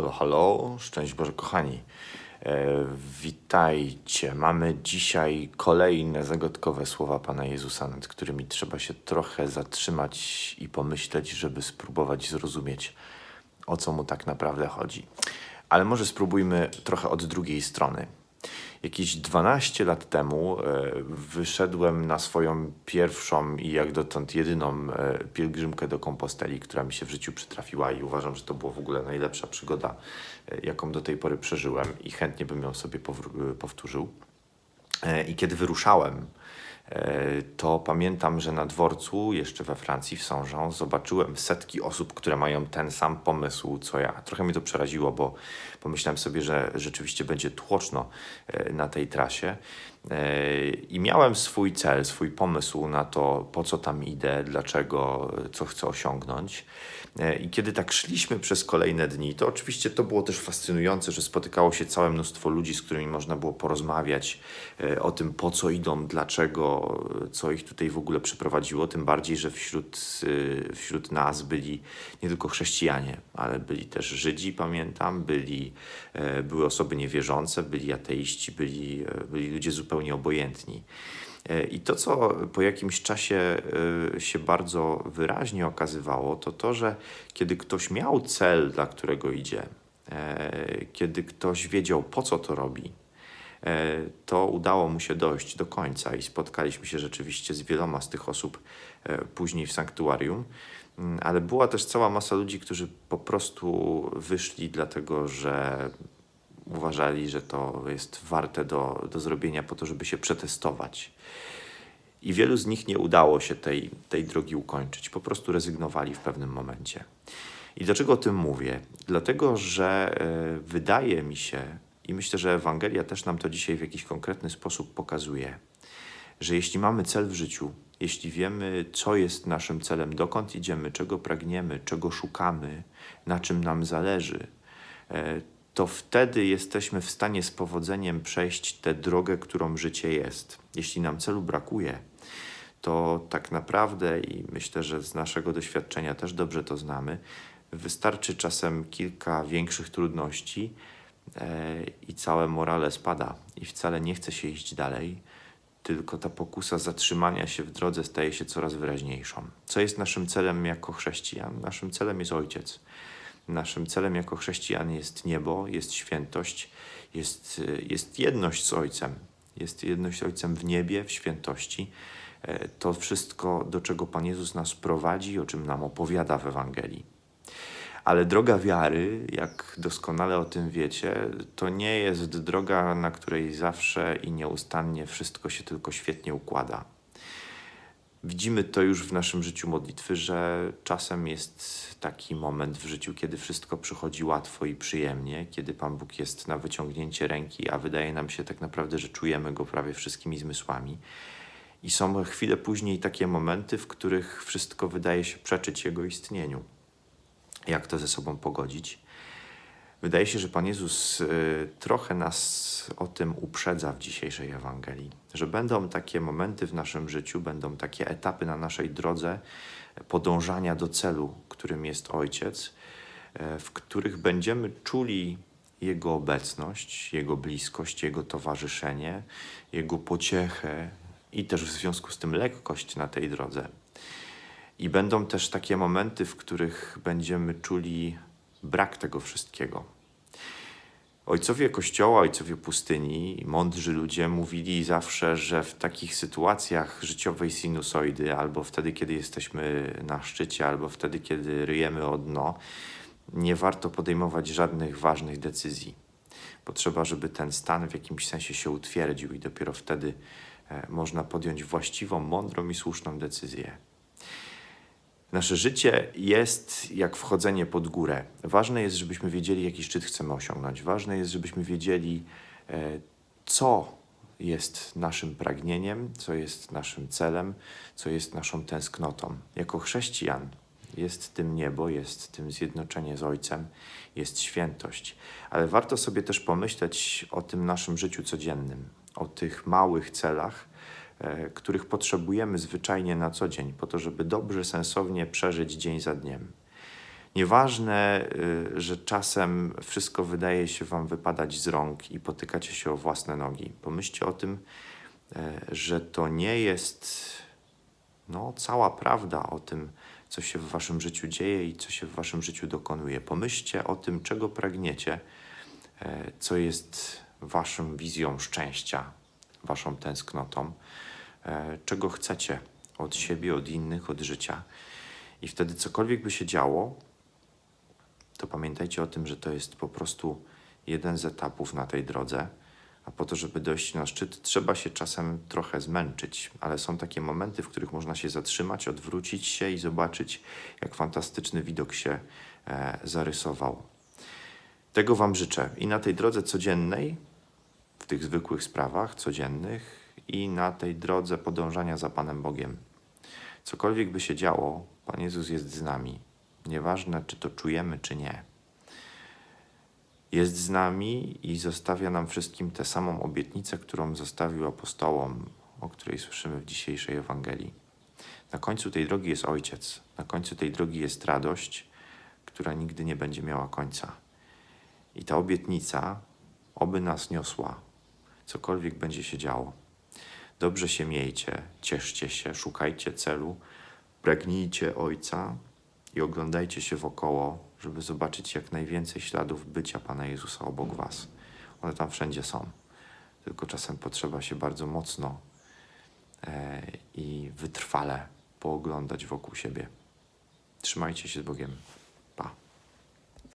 Halo, halo, szczęść Boże, kochani. E, witajcie. Mamy dzisiaj kolejne zagadkowe słowa Pana Jezusa, nad którymi trzeba się trochę zatrzymać i pomyśleć, żeby spróbować zrozumieć, o co mu tak naprawdę chodzi. Ale może spróbujmy trochę od drugiej strony. Jakieś 12 lat temu e, wyszedłem na swoją pierwszą i jak dotąd jedyną e, pielgrzymkę do Komposteli, która mi się w życiu przytrafiła i uważam, że to była w ogóle najlepsza przygoda, e, jaką do tej pory przeżyłem i chętnie bym ją sobie powtórzył. I kiedy wyruszałem, to pamiętam, że na dworcu, jeszcze we Francji, w Saint-Jean, zobaczyłem setki osób, które mają ten sam pomysł co ja. Trochę mnie to przeraziło, bo pomyślałem sobie, że rzeczywiście będzie tłoczno e, na tej trasie. E, I miałem swój cel, swój pomysł na to, po co tam idę, dlaczego, co chcę osiągnąć. E, I kiedy tak szliśmy przez kolejne dni, to oczywiście to było też fascynujące, że spotykało się całe mnóstwo ludzi, z którymi można było porozmawiać o tym, po co idą, dlaczego, co ich tutaj w ogóle przyprowadziło. Tym bardziej, że wśród, e, wśród nas byli nie tylko chrześcijanie, ale byli też Żydzi, pamiętam, byli, e, były osoby niewierzące, byli ateiści, byli, e, byli ludzie zupełnie obojętni. E, I to, co po jakimś czasie się bardzo wyraźnie okazywało, to to, że kiedy ktoś miał cel, dla którego idzie, kiedy ktoś wiedział, po co to robi, to udało mu się dojść do końca i spotkaliśmy się rzeczywiście z wieloma z tych osób e, później w sanktuarium. Mm, Ale była też cała masa ludzi, którzy po prostu wyszli dlatego, że uważali, że to jest warte do, do zrobienia po to, żeby się przetestować. I wielu z nich nie udało się tej, tej drogi ukończyć. Po prostu rezygnowali w pewnym momencie. I dlaczego o tym mówię? Dlatego, że e, wydaje mi się, i myślę, że Ewangelia też nam to dzisiaj w jakiś konkretny sposób pokazuje, że jeśli mamy cel w życiu, jeśli wiemy, co jest naszym celem, dokąd idziemy, czego pragniemy, czego szukamy, na czym nam zależy, e, to wtedy jesteśmy w stanie z powodzeniem przejść tę drogę, którą życie jest. Jeśli nam celu brakuje, to tak naprawdę, i myślę, że z naszego doświadczenia też dobrze to znamy, wystarczy czasem kilka większych trudności i całe morale spada i wcale nie chce się iść dalej, tylko ta pokusa zatrzymania się w drodze staje się coraz wyraźniejszą. Co jest naszym celem jako chrześcijan? Naszym celem jest Ojciec. Naszym celem jako chrześcijan jest niebo, jest świętość, jest, jest jedność z Ojcem. Jest jedność z Ojcem w niebie, w świętości. E, To wszystko, do czego Pan Jezus nas prowadzi, o czym nam opowiada w Ewangelii. Ale droga wiary, jak doskonale o tym wiecie, to nie jest droga, na której zawsze i nieustannie wszystko się tylko świetnie układa. Widzimy to już w naszym życiu modlitwy, że czasem jest taki moment w życiu, kiedy wszystko przychodzi łatwo i przyjemnie, kiedy Pan Bóg jest na wyciągnięcie ręki, a wydaje nam się tak naprawdę, że czujemy Go prawie wszystkimi zmysłami. I są chwile później takie momenty, w których wszystko wydaje się przeczyć Jego istnieniu. Jak to ze sobą pogodzić? Wydaje się, że Pan Jezus y, trochę nas o tym uprzedza w dzisiejszej Ewangelii, że będą takie momenty w naszym życiu, będą takie etapy na naszej drodze podążania do celu, którym jest Ojciec, e, w których będziemy czuli Jego obecność, Jego bliskość, Jego towarzyszenie, Jego pociechę i też w związku z tym lekkość na tej drodze. I będą też takie momenty, w których będziemy czuli brak tego wszystkiego. Ojcowie Kościoła, ojcowie pustyni, mądrzy ludzie mówili zawsze, że w takich sytuacjach życiowej sinusoidy, albo wtedy, kiedy jesteśmy na szczycie, albo wtedy, kiedy ryjemy o dno, nie warto podejmować żadnych ważnych decyzji. Potrzeba, żeby ten stan w jakimś sensie się utwierdził, i dopiero wtedy e, można podjąć właściwą, mądrą i słuszną decyzję. Nasze życie jest jak wchodzenie pod górę. Ważne jest, żebyśmy wiedzieli, jaki szczyt chcemy osiągnąć. Ważne jest, żebyśmy wiedzieli, e, co jest naszym pragnieniem, co jest naszym celem, co jest naszą tęsknotą. Jako chrześcijan jest tym niebo, jest tym zjednoczenie z Ojcem, jest świętość. Ale warto sobie też pomyśleć o tym naszym życiu codziennym, o tych małych celach, których potrzebujemy zwyczajnie na co dzień, po to, żeby dobrze, sensownie przeżyć dzień za dniem. Nieważne, y, że czasem wszystko wydaje się Wam wypadać z rąk i potykacie się o własne nogi. Pomyślcie o tym, e, że to nie jest no, cała prawda o tym, co się w Waszym życiu dzieje i co się w Waszym życiu dokonuje. Pomyślcie o tym, czego pragniecie, e, co jest Waszą wizją szczęścia, Waszą tęsknotą, e, czego chcecie od siebie, od innych, od życia. I wtedy cokolwiek by się działo, to pamiętajcie o tym, że to jest po prostu jeden z etapów na tej drodze, a po to, żeby dojść na szczyt, trzeba się czasem trochę zmęczyć, ale są takie momenty, w których można się zatrzymać, odwrócić się i zobaczyć, jak fantastyczny widok się e, zarysował. Tego Wam życzę i na tej drodze codziennej, w tych zwykłych sprawach codziennych i na tej drodze podążania za Panem Bogiem. Cokolwiek by się działo, Pan Jezus jest z nami. Nieważne, czy to czujemy, czy nie. Jest z nami i zostawia nam wszystkim tę samą obietnicę, którą zostawił apostołom, o której słyszymy w dzisiejszej Ewangelii. Na końcu tej drogi jest Ojciec, na końcu tej drogi jest radość, która nigdy nie będzie miała końca. I ta obietnica oby nas niosła, cokolwiek będzie się działo. Dobrze się miejcie, cieszcie się, szukajcie celu, pragnijcie Ojca i oglądajcie się wokoło, żeby zobaczyć jak najwięcej śladów bycia Pana Jezusa obok Was. One tam wszędzie są. Tylko czasem potrzeba się bardzo mocno e, i wytrwale pooglądać wokół siebie. Trzymajcie się z Bogiem. Pa.